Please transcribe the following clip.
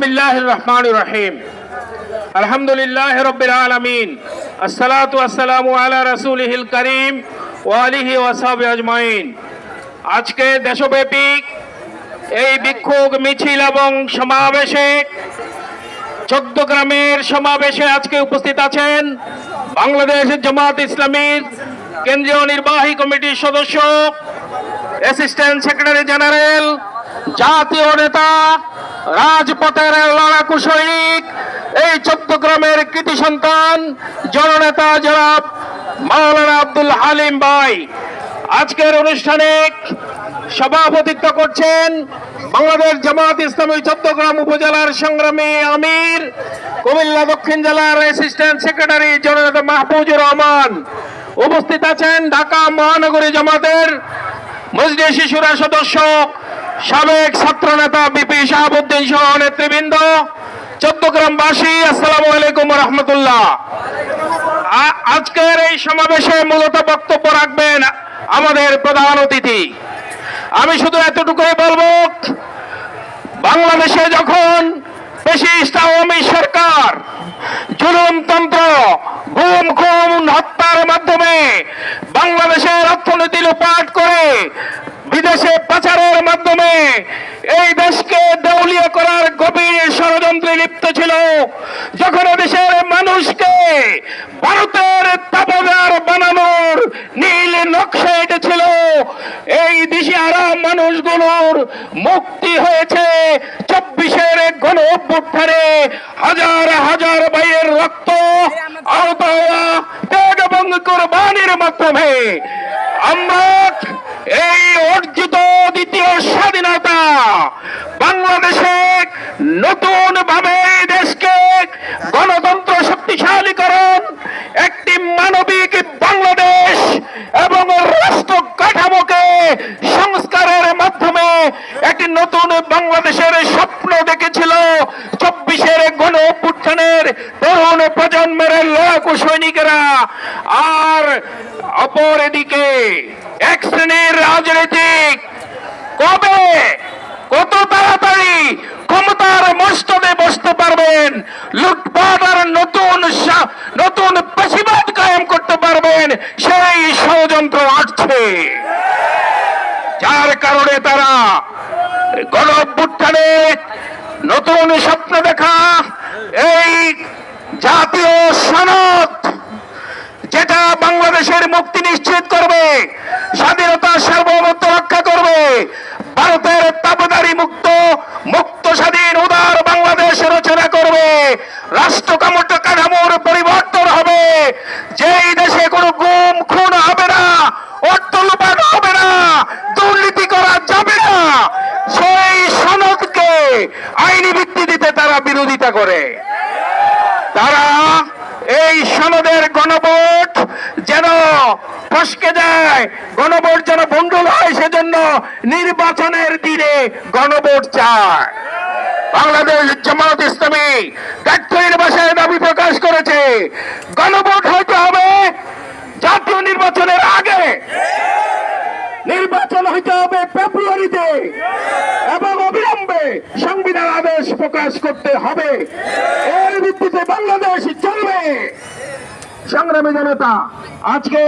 বিসমিল্লাহ রহমান রহিম আলহামদুলিল্লাহ রবিল আলমিন। আসসালাতু আসসালামু আলা রসুলহিল করিম ওয়ালিহি ওয়াসাব আজমাইন। আজকে দেশব্যাপী এই বিক্ষোভ মিছিল এবং সমাবেশে চোদ্দ গ্রামের সমাবেশে আজকে উপস্থিত আছেন বাংলাদেশ জামাত ইসলামীর কেন্দ্রীয় নির্বাহী কমিটির সদস্য, অ্যাসিস্ট্যান্ট সেক্রেটারি জেনারেল জাতীয় নেতা, রাজপথের লড়াকু সৈনিক, এই চট্টগ্রামের গ্রামের কৃতি সন্তান, জননেতা জনাব মাওলানা আব্দুল হালিম ভাই। আজকের অনুষ্ঠানে সভাপতিত্ব করছেন বাংলাদেশ জামাত ইসলামী চট্টগ্রাম উপজেলার সংগ্রামী আমির, কুমিল্লা দক্ষিণ জেলার অ্যাসিস্ট্যান্ট সেক্রেটারি জননেতা মাহফুজুর রহমান। উপস্থিত আছেন ঢাকা মহানগরী জামাতের মসজিদ শিশুরা সদস্য সাবেক ছাত্র নেতা বিপি শাহাবুদ্দিন সহ নেতৃবৃন্দ চট্টগ্রামবাসী আসসালামু আলাইকুম রহমতুল্লাহ। আজকের এই সমাবেশে মূলত বক্তব্য রাখবেন আমাদের প্রধান অতিথি। আমি শুধু এতটুকুই বলব, বাংলাদেশে যখন পেশিস্ট আওয়ামী সরকার জুলুমতন্ত্র গুম খুম হত্যার মাধ্যমে বাংলাদেশের অর্থনীতি লুপাট করে বিদেশে পাচারের এই দেশকে দেউলিয়া করার গভীর ষড়যন্ত্রে লিপ্ত ছিল। যখন দেশের মানুষকে ভারতের তাবাদার বানানোর নীল নকশা এঁটেছিল, এই দিশাহারা মানুষগুলোর মুক্তি হয়েছে চব্বিশের গণ অভ্যুত্থানে হাজার হাজার ভাইয়ের রক্ত এবং কোরবানির মাধ্যমে আমরা এই অর্জিত দ্বিতীয় স্বাধীনতা বাংলাদেশে নতুন ভাবে দেশকে গণতন্ত্র শক্তিশালীকরণ একটি মানবিক বাংলাদেশ এবং রাষ্ট্র কাঠামোকে সংস্কারের মাধ্যমে একটি নতুন বাংলাদেশের স্বপ্ন দেখেছিল। চব্বিশের গণ অভ্যুত্থানের তরুণ প্রজন্মের লড়াকু সৈনিকেরা। আর অপর এদিকে এক শ্রেণির রাজনৈতিক কবে? কত তাড়াতাড়ি ক্ষমতার মস্তদে বসতে পারবেন? লুটপাট আর নতুন নতুন পেশিবাদ কায়েম করতে পারবেন? সেই ষড়যন্ত্র আসছে। কারণে তারা গণ নতুন স্বপ্ন দেখা, এই জাতীয় সনদ যেটা বাংলাদেশের মুক্তি নিশ্চিত করবে, স্বাধীনতা সার্বভৌমত্ব রক্ষা করবে, ভারতের তাবেদারি মুক্ত মুক্ত স্বাধীন উদার বাংলাদেশ রচনা করবে রাষ্ট্র কামড় কাঠামোর পরিবর্তন হবে যেই দেশে কোনো গুম খুন হবে না অর্থ লোপাট হবে না দুর্নীতি করা যাবে না সেই সনদকে আইনি ভিত্তি দিতে তারা বিরোধিতা করে। তারা এই সনদের গণভোট যেন ফসকে যায় গণভোট যেন ভণ্ডুল হয়, সেজন্য নির্বাচনের দিনে গণভোট চায়। বাংলাদেশ জামাত ইসলামী কাঠখড়ির ভাষায় দাবি প্রকাশ করেছে, গণভোট হইতে হবে জাতীয় নির্বাচনের আগে। নির্বাচন হইতে হবে ফেব্রুয়ারিতে। সংবিধান আদেশ প্রকাশ করতে হবে। এর ভিত্তিতে বাংলাদেশ চলবে। সংগ্রামী জনতা আজকে